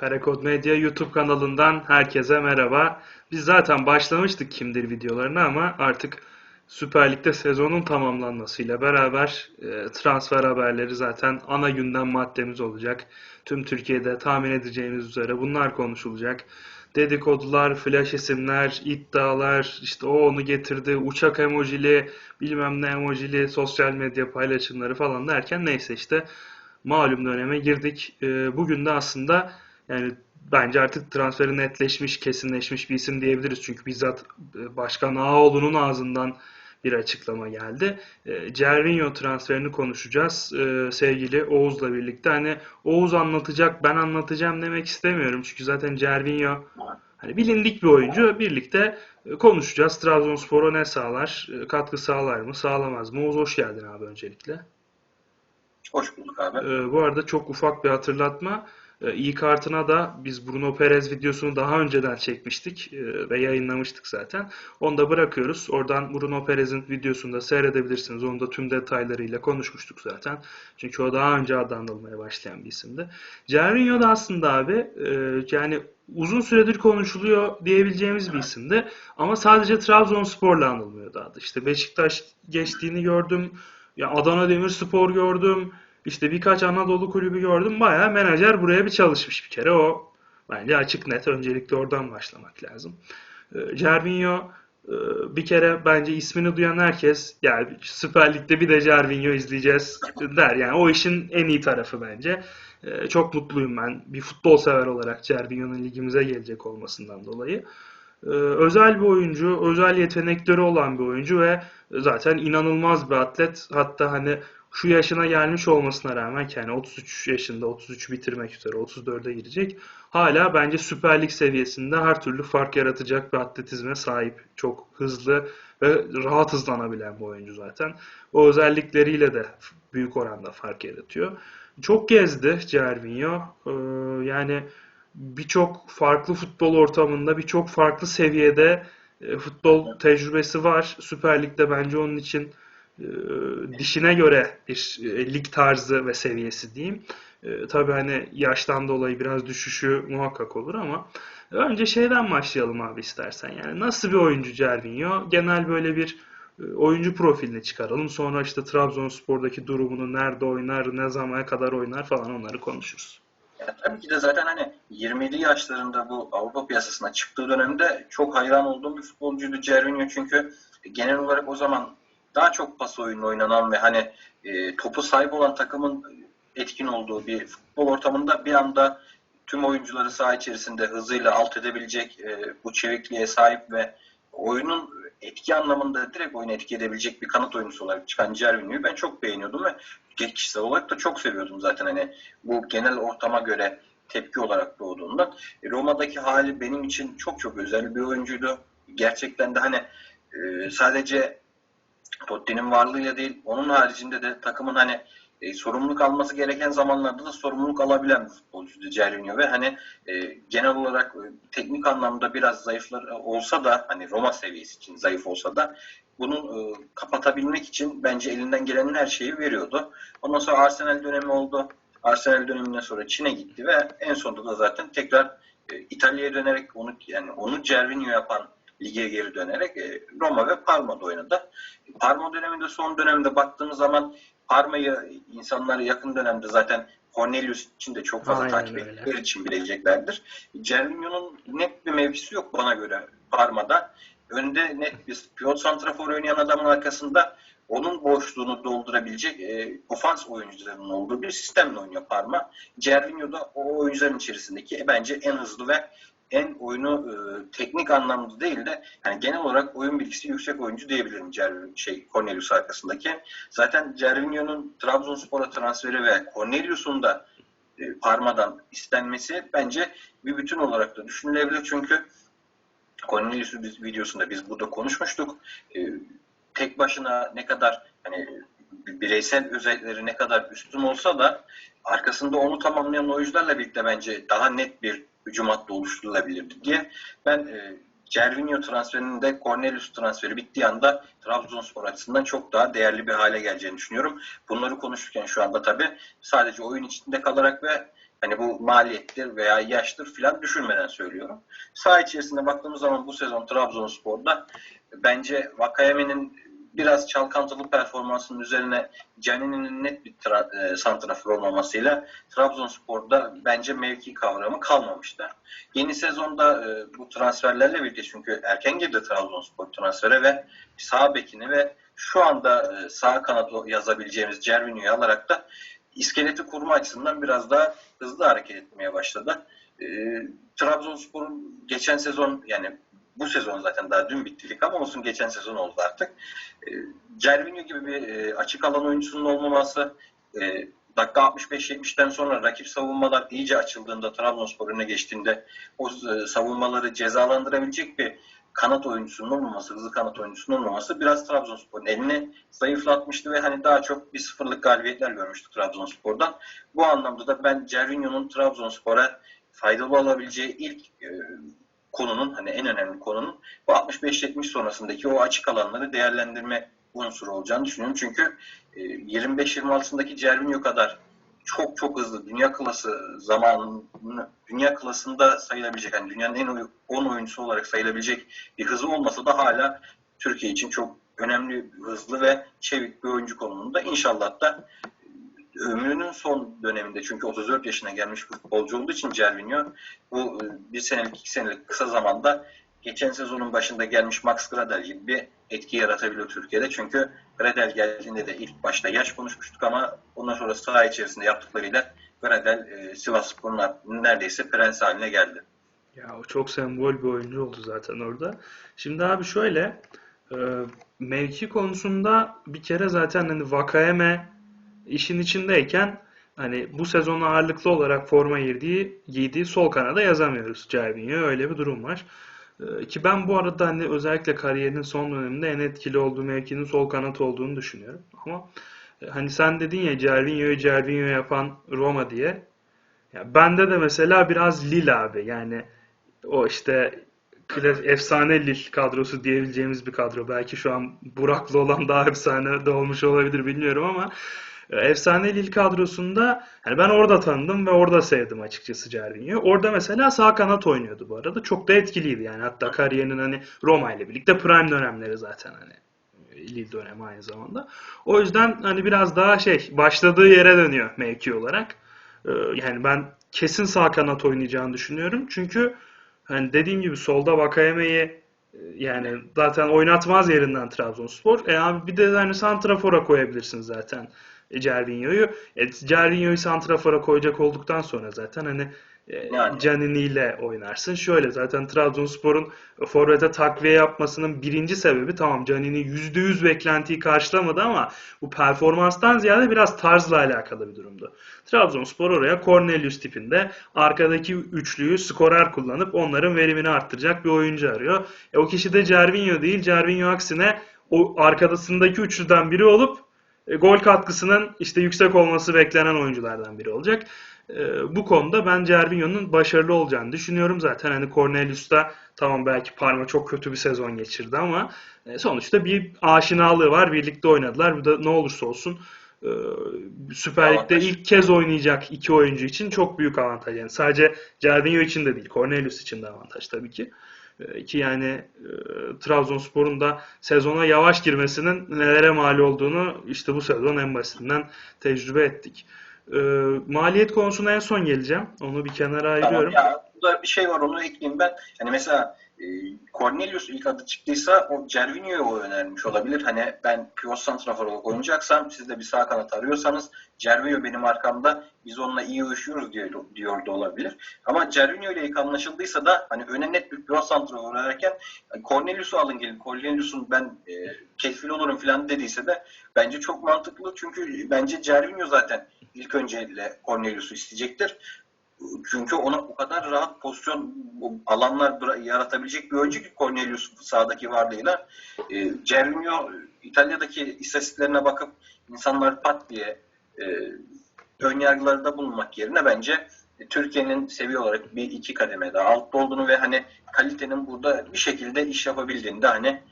Karekod Medya YouTube kanalından herkese merhaba. Biz zaten başlamıştık kimdir videolarını ama artık Süper Lig'de sezonun tamamlanmasıyla beraber e, transfer haberleri zaten ana gündem maddemiz olacak. Tüm Türkiye'de tahmin edeceğimiz üzere bunlar konuşulacak. Dedikodular, flash isimler, iddialar, işte o onu getirdi, uçak emojili, bilmem ne emojili, sosyal medya paylaşımları falan derken neyse işte malum döneme girdik. E, bugün de aslında yani bence artık transferi netleşmiş, kesinleşmiş bir isim diyebiliriz. Çünkü bizzat e, Başkan Ağoğlu'nun ağzından bir açıklama geldi. E, Cervinho transferini konuşacağız e, sevgili Oğuz'la birlikte. Hani Oğuz anlatacak, ben anlatacağım demek istemiyorum. Çünkü zaten Cervinho hani bilindik bir oyuncu. Birlikte konuşacağız. Trabzonspor'a ne sağlar, katkı sağlar mı, sağlamaz mı? Oğuz hoş geldin abi öncelikle. Hoş bulduk abi. Bu arada çok ufak bir hatırlatma. E, iyi kartına da biz Bruno Perez videosunu daha önceden çekmiştik e, ve yayınlamıştık zaten. Onu da bırakıyoruz. Oradan Bruno Perez'in videosunu da seyredebilirsiniz. Onu da tüm detaylarıyla konuşmuştuk zaten. Çünkü o daha önce adlandırılmaya başlayan bir isimdi. Gervinho da aslında abi e, yani uzun süredir konuşuluyor diyebileceğimiz bir isimdi. Ama sadece Trabzonspor'la anılmıyordu adı. İşte Beşiktaş geçtiğini gördüm. Ya Adana Demirspor gördüm. İşte birkaç Anadolu kulübü gördüm. Bayağı menajer buraya bir çalışmış bir kere. O bence açık net. Öncelikle oradan başlamak lazım. Cervinho e, bir kere bence ismini duyan herkes yani Süper Lig'de bir de Cervinho izleyeceğiz der. Yani o işin en iyi tarafı bence. E, çok mutluyum ben bir futbol sever olarak Cervinho'nun ligimize gelecek olmasından dolayı. E, özel bir oyuncu, özel yetenekleri olan bir oyuncu ve zaten inanılmaz bir atlet. Hatta hani şu yaşına gelmiş olmasına rağmen yani 33 yaşında 33 bitirmek üzere 34'e girecek. Hala bence Süper Lig seviyesinde her türlü fark yaratacak bir atletizme sahip. Çok hızlı ve rahat hızlanabilen bir oyuncu zaten. O özellikleriyle de büyük oranda fark yaratıyor. Çok gezdi Cervinho. Ee, yani birçok farklı futbol ortamında, birçok farklı seviyede e, futbol tecrübesi var. Süper Lig'de bence onun için dişine göre bir e, lig tarzı ve seviyesi diyeyim. E, tabii hani yaştan dolayı biraz düşüşü muhakkak olur ama önce şeyden başlayalım abi istersen. Yani nasıl bir oyuncu Cervinho? Genel böyle bir e, oyuncu profilini çıkaralım. Sonra işte Trabzonspor'daki durumunu nerede oynar, ne zamana kadar oynar falan onları konuşuruz. Ya, tabii ki de zaten hani 27 yaşlarında bu Avrupa piyasasına çıktığı dönemde çok hayran olduğum bir futbolcuydu Cervinho çünkü genel olarak o zaman daha çok pas oyunu oynanan ve hani e, topu sahip olan takımın etkin olduğu bir futbol ortamında bir anda tüm oyuncuları saha içerisinde hızıyla alt edebilecek e, bu çevikliğe sahip ve oyunun etki anlamında direkt oyunu etki edebilecek bir kanat oyuncusu olarak çıkan Cervinho'yu ben çok beğeniyordum ve kişisel olarak da çok seviyordum zaten hani bu genel ortama göre tepki olarak doğduğundan. E, Roma'daki hali benim için çok çok özel bir oyuncuydu. Gerçekten de hani e, sadece Totti'nin varlığıyla değil, onun haricinde de takımın hani e, sorumluluk alması gereken zamanlarda da sorumluluk alabilen bir futbolcuydu ve hani e, genel olarak e, teknik anlamda biraz zayıflar olsa da hani Roma seviyesi için zayıf olsa da bunu e, kapatabilmek için bence elinden gelenin her şeyi veriyordu. Ondan sonra Arsenal dönemi oldu. Arsenal döneminden sonra Çin'e gitti ve en sonunda da zaten tekrar e, İtalya'ya dönerek onu yani onu Cervinho yapan lige geri dönerek e, Roma ve Parma'da oynadı. Parma döneminde son dönemde baktığımız zaman Parma'yı insanlar yakın dönemde zaten Cornelius için de çok fazla Aynen takip ettikleri için bileceklerdir. Cervinho'nun net bir mevkisi yok bana göre Parma'da. Önde net bir pivot santrafor oynayan adamın arkasında onun boşluğunu doldurabilecek e, ofans oyuncularının olduğu bir sistemle oynuyor Parma. Cervinho da o oyuncuların içerisindeki e, bence en hızlı ve en oyunu e, teknik anlamda değil de yani genel olarak oyun bilgisi yüksek oyuncu diyebilirim Cervin, şey Cornelius arkasındaki. Zaten Cervinho'nun Trabzonspor'a transferi ve Cornelius'un da e, Parma'dan istenmesi bence bir bütün olarak da düşünülebilir. Çünkü Cornelius videosunda biz burada konuşmuştuk. E, tek başına ne kadar hani bireysel özellikleri ne kadar üstün olsa da arkasında onu tamamlayan oyuncularla birlikte bence daha net bir hücum hattı oluşturulabilirdi diye ben e, Cervinho transferinin Cornelius transferi bittiği anda Trabzonspor açısından çok daha değerli bir hale geleceğini düşünüyorum. Bunları konuşurken şu anda tabii sadece oyun içinde kalarak ve Hani bu maliyettir veya yaştır filan düşünmeden söylüyorum. Saha içerisinde baktığımız zaman bu sezon Trabzonspor'da bence Vakayeme'nin biraz çalkantılı performansının üzerine Canini'nin net bir tra- e, santrafor olmamasıyla Trabzonspor'da bence mevki kavramı kalmamıştı. Yeni sezonda e, bu transferlerle birlikte çünkü erken girdi Trabzonspor transfere ve sağ bekini ve şu anda e, sağ kanat yazabileceğimiz Cervinho'yu alarak da iskeleti kurma açısından biraz daha hızlı hareket etmeye başladı. E, Trabzonspor'un geçen sezon yani bu sezon zaten daha dün bittilik ama olsun geçen sezon oldu artık. E, Cervinho gibi bir e, açık alan oyuncusunun olmaması e, dakika 65-70'ten sonra rakip savunmalar iyice açıldığında Trabzonspor önüne geçtiğinde o e, savunmaları cezalandırabilecek bir kanat oyuncusunun olmaması, hızlı kanat oyuncusunun olmaması biraz Trabzonspor'un elini zayıflatmıştı ve hani daha çok bir sıfırlık galibiyetler görmüştük Trabzonspor'dan. Bu anlamda da ben Cervinho'nun Trabzonspor'a faydalı olabileceği ilk e, konunun hani en önemli konunun bu 65-70 sonrasındaki o açık alanları değerlendirme unsuru olacağını düşünüyorum. Çünkü e, 25-26'sındaki Cervinho kadar çok çok hızlı dünya klası zamanını dünya klasında sayılabilecek yani dünyanın en 10 oyuncusu olarak sayılabilecek bir hızı olmasa da hala Türkiye için çok önemli, hızlı ve çevik bir oyuncu konumunda. İnşallah da ömrünün son döneminde çünkü 34 yaşına gelmiş futbolcu olduğu için Cervinho bu bir senelik iki senelik kısa zamanda geçen sezonun başında gelmiş Max Gradel gibi bir etki yaratabiliyor Türkiye'de. Çünkü Gradel geldiğinde de ilk başta yaş konuşmuştuk ama ondan sonra saha içerisinde yaptıklarıyla Gradel e, Sivasspor'un neredeyse prens haline geldi. Ya o çok sembol bir oyuncu oldu zaten orada. Şimdi abi şöyle e, mevki konusunda bir kere zaten hani Vakayeme işin içindeyken hani bu sezon ağırlıklı olarak forma giydiği, giydiği sol kanada yazamıyoruz Cervinho. Öyle bir durum var. Ee, ki ben bu arada hani özellikle kariyerinin son döneminde en etkili olduğu mevkinin sol kanat olduğunu düşünüyorum. Ama e, hani sen dedin ya Cervinho'yu Cervinho yapan Roma diye. Ya bende de mesela biraz Lille abi. Yani o işte efsane Lille kadrosu diyebileceğimiz bir kadro. Belki şu an Burak'la olan daha efsane de olmuş olabilir bilmiyorum ama efsane Lille kadrosunda yani ben orada tanıdım ve orada sevdim açıkçası Cervinho'yu. Orada mesela sağ kanat oynuyordu bu arada. Çok da etkiliydi yani. Hatta kariyerinin hani Roma ile birlikte prime dönemleri zaten hani Lille dönemi aynı zamanda. O yüzden hani biraz daha şey başladığı yere dönüyor mevki olarak. E, yani ben kesin sağ kanat oynayacağını düşünüyorum. Çünkü hani dediğim gibi solda Vakayeme'yi e, yani zaten oynatmaz yerinden Trabzonspor. E abi bir de hani santrafora koyabilirsin zaten. Cervinho'yu. E, Cervinho'yu santrafora koyacak olduktan sonra zaten hani e, yani. Canini ile oynarsın. Şöyle zaten Trabzonspor'un forvete takviye yapmasının birinci sebebi tamam Canini %100 beklentiyi karşılamadı ama bu performanstan ziyade biraz tarzla alakalı bir durumdu. Trabzonspor oraya Cornelius tipinde arkadaki üçlüyü skorer kullanıp onların verimini arttıracak bir oyuncu arıyor. E, o kişi de Cervinho değil. Cervinho aksine o arkadasındaki üçlüden biri olup e, gol katkısının işte yüksek olması beklenen oyunculardan biri olacak. E, bu konuda ben Cervinho'nun başarılı olacağını düşünüyorum. Zaten hani Cornelius da tamam belki Parma çok kötü bir sezon geçirdi ama e, sonuçta bir aşinalığı var. Birlikte oynadılar. Bu da ne olursa olsun Süper Lig'de ilk kez oynayacak iki oyuncu için çok büyük avantaj. Yani sadece Cervinho için de değil, Cornelius için de avantaj tabii ki. Ee, ki yani e, Trabzonspor'un da sezona yavaş girmesinin nelere mal olduğunu işte bu sezon en basitinden tecrübe ettik. E, maliyet konusuna en son geleceğim. Onu bir kenara ayırıyorum. Tamam ya, burada bir şey var onu ekleyeyim ben. Yani mesela e, Cornelius ilk adı çıktıysa o Cervinho'yu önermiş olabilir. Hani ben pivot santrafor olarak oynayacaksam siz de bir sağ kanat arıyorsanız Cervinho benim arkamda biz onunla iyi uyuşuyoruz diyor, diyor da olabilir. Ama Cervinho ile ilk anlaşıldıysa da hani öne net bir pivot santrafor oynarken Cornelius'u alın gelin. Cornelius'un ben e, kefil olurum falan dediyse de bence çok mantıklı. Çünkü bence Cervinho zaten ilk öncelikle Cornelius'u isteyecektir. Çünkü ona o kadar rahat pozisyon alanlar yaratabilecek bir oyuncu ki Cornelius sahadaki varlığıyla. E, Cervinho İtalya'daki istatistiklerine bakıp insanlar pat diye e, ön yargılarda bulunmak yerine bence Türkiye'nin seviye olarak bir iki kademe daha altta olduğunu ve hani kalitenin burada bir şekilde iş yapabildiğini de hani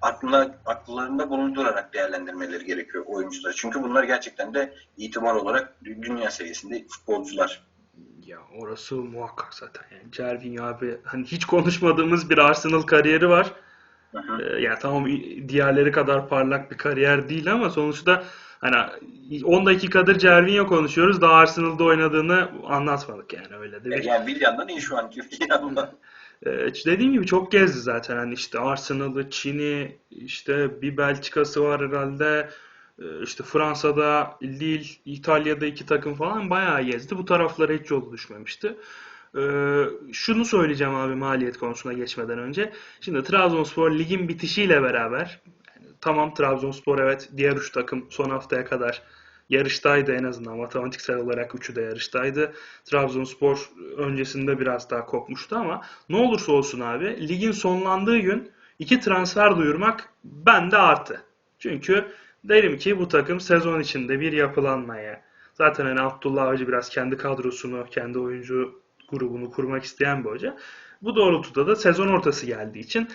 aklına, akıllarında bulundurarak değerlendirmeleri gerekiyor oyuncular. Çünkü bunlar gerçekten de itibar olarak dünya seviyesinde futbolcular. Ya orası muhakkak zaten. Yani Cervinho abi hani hiç konuşmadığımız bir Arsenal kariyeri var. Hı. Ee, yani tamam diğerleri kadar parlak bir kariyer değil ama sonuçta hani 10 dakikadır Cervinho konuşuyoruz. Daha Arsenal'da oynadığını anlatmadık yani öyle de E, bir. Yani Willian'dan iyi şu anki Willian'dan. Ee, dediğim gibi çok gezdi zaten. Hani işte Arsenal'ı, Çin'i, işte bir Belçika'sı var herhalde. Ee, işte Fransa'da, Lille, İtalya'da iki takım falan bayağı gezdi. Bu taraflara hiç yolu düşmemişti. Ee, şunu söyleyeceğim abi maliyet konusuna geçmeden önce. Şimdi Trabzonspor ligin bitişiyle beraber yani tamam Trabzonspor evet diğer üç takım son haftaya kadar yarıştaydı en azından matematiksel olarak üçü de yarıştaydı. Trabzonspor öncesinde biraz daha kopmuştu ama ne olursa olsun abi ligin sonlandığı gün iki transfer duyurmak bende artı. Çünkü derim ki bu takım sezon içinde bir yapılanmaya zaten hani Abdullah Avcı biraz kendi kadrosunu, kendi oyuncu grubunu kurmak isteyen bir hoca. Bu doğrultuda da sezon ortası geldiği için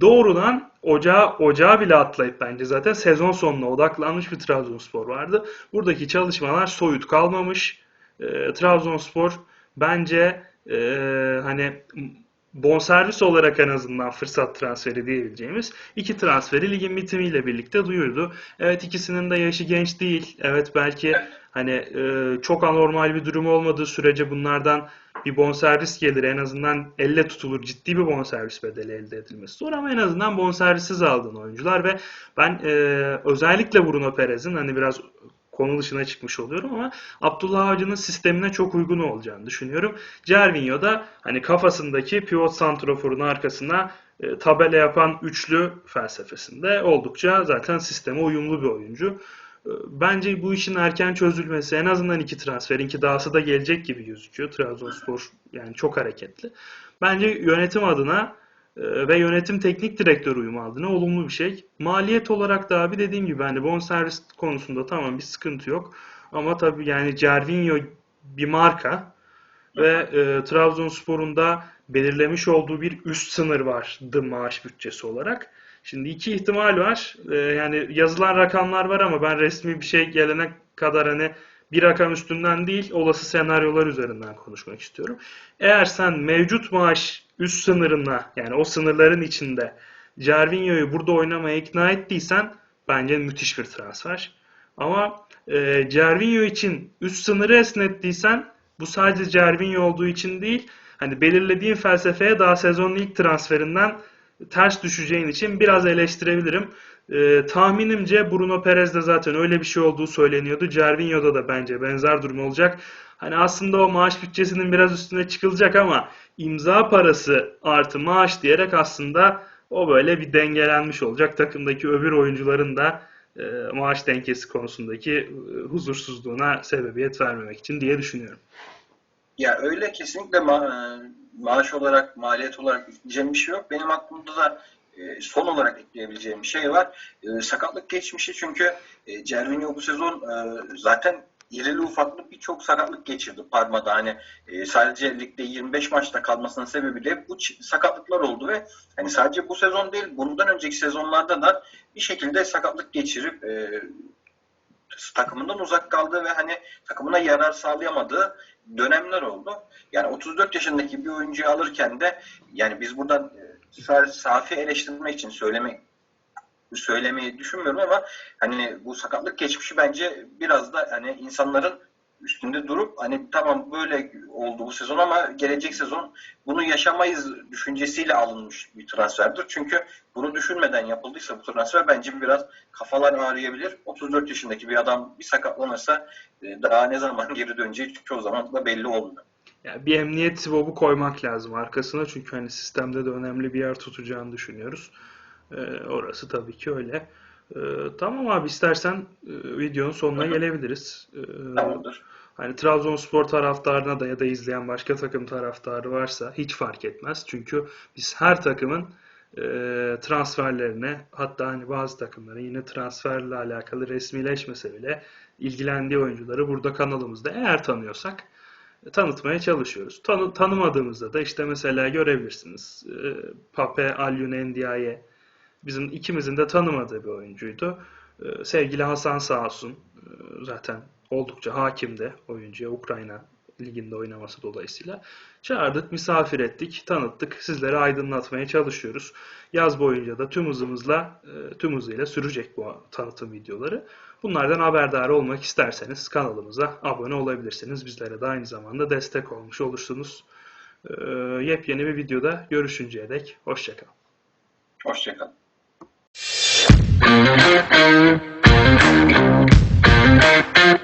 doğrudan ocağa, ocağa bile atlayıp bence zaten sezon sonuna odaklanmış bir Trabzonspor vardı. Buradaki çalışmalar soyut kalmamış. E, Trabzonspor bence e, hani bonservis olarak en azından fırsat transferi diyebileceğimiz iki transferi ligin bitimiyle birlikte duyurdu. Evet ikisinin de yaşı genç değil. Evet belki hani e, çok anormal bir durum olmadığı sürece bunlardan bir bonservis gelir. En azından elle tutulur ciddi bir bonservis bedeli elde edilmesi zor ama en azından bonservissiz aldığın oyuncular ve ben e, özellikle Bruno Perez'in hani biraz konu dışına çıkmış oluyorum ama Abdullah Avcı'nın sistemine çok uygun olacağını düşünüyorum. Cervinho da hani kafasındaki pivot santroforun arkasına e, tabela yapan üçlü felsefesinde oldukça zaten sisteme uyumlu bir oyuncu. E, Bence bu işin erken çözülmesi en azından iki transferin ki dahası da gelecek gibi gözüküyor. Trabzonspor yani çok hareketli. Bence yönetim adına ve yönetim teknik direktör uyumu adına olumlu bir şey. Maliyet olarak da abi dediğim gibi hani bonservis konusunda tamam bir sıkıntı yok. Ama tabii yani Cervinho bir marka ve e, Trabzonspor'un da belirlemiş olduğu bir üst sınır vardı maaş bütçesi olarak. Şimdi iki ihtimal var. E, yani yazılan rakamlar var ama ben resmi bir şey gelene kadar hani bir rakam üstünden değil olası senaryolar üzerinden konuşmak istiyorum. Eğer sen mevcut maaş üst sınırına yani o sınırların içinde Cervinho'yu burada oynamaya ikna ettiysen bence müthiş bir transfer. Ama e, Cervinho için üst sınırı esnettiysen bu sadece Cervinho olduğu için değil hani belirlediğin felsefeye daha sezonun ilk transferinden ters düşeceğin için biraz eleştirebilirim. E, tahminimce Bruno Perez'de zaten öyle bir şey olduğu söyleniyordu. Cervinho'da da bence benzer durum olacak. Hani aslında o maaş bütçesinin biraz üstüne çıkılacak ama imza parası artı maaş diyerek aslında o böyle bir dengelenmiş olacak. Takımdaki öbür oyuncuların da e, maaş dengesi konusundaki e, huzursuzluğuna sebebiyet vermemek için diye düşünüyorum. Ya öyle kesinlikle ma- maaş olarak, maliyet olarak ekleyeceğim bir şey yok. Benim aklımda da e, son olarak ekleyebileceğim bir şey var. E, sakatlık geçmişi çünkü e, Cervinho bu sezon zaten irili ufaklı birçok sakatlık geçirdi Parma'da. Hani e, sadece ligde 25 maçta kalmasının sebebi de bu sakatlıklar oldu ve hani sadece bu sezon değil bundan önceki sezonlarda da bir şekilde sakatlık geçirip e, takımından uzak kaldığı ve hani takımına yarar sağlayamadığı dönemler oldu. Yani 34 yaşındaki bir oyuncuyu alırken de yani biz buradan e, sa- safi eleştirmek için söylemek söylemeyi düşünmüyorum ama hani bu sakatlık geçmişi bence biraz da hani insanların üstünde durup hani tamam böyle oldu bu sezon ama gelecek sezon bunu yaşamayız düşüncesiyle alınmış bir transferdir. Çünkü bunu düşünmeden yapıldıysa bu transfer bence biraz kafalar ağrıyabilir. 34 yaşındaki bir adam bir sakatlanırsa e, daha ne zaman geri döneceği çoğu zaman da belli olmuyor. Yani bir emniyet sibobu koymak lazım arkasına çünkü hani sistemde de önemli bir yer tutacağını düşünüyoruz. Ee, orası tabii ki öyle. Ee, tamam abi istersen e, videonun sonuna gelebiliriz. Ee, Tamamdır. Hani Trabzonspor taraftarına da ya da izleyen başka takım taraftarı varsa hiç fark etmez. Çünkü biz her takımın e, transferlerine hatta hani bazı takımların yine transferle alakalı resmileşmese bile ilgilendiği oyuncuları burada kanalımızda eğer tanıyorsak e, tanıtmaya çalışıyoruz. Tanı- tanımadığımızda da işte mesela görebilirsiniz. E, Pape Alioune Ndiaye bizim ikimizin de tanımadığı bir oyuncuydu. E, sevgili Hasan sağ olsun e, zaten oldukça hakim de oyuncuya Ukrayna Ligi'nde oynaması dolayısıyla. Çağırdık, misafir ettik, tanıttık. Sizlere aydınlatmaya çalışıyoruz. Yaz boyunca da tüm hızımızla, e, tüm hızıyla sürecek bu tanıtım videoları. Bunlardan haberdar olmak isterseniz kanalımıza abone olabilirsiniz. Bizlere de aynı zamanda destek olmuş olursunuz. E, Yepyeni bir videoda görüşünceye dek hoşçakalın. Hoşçakalın.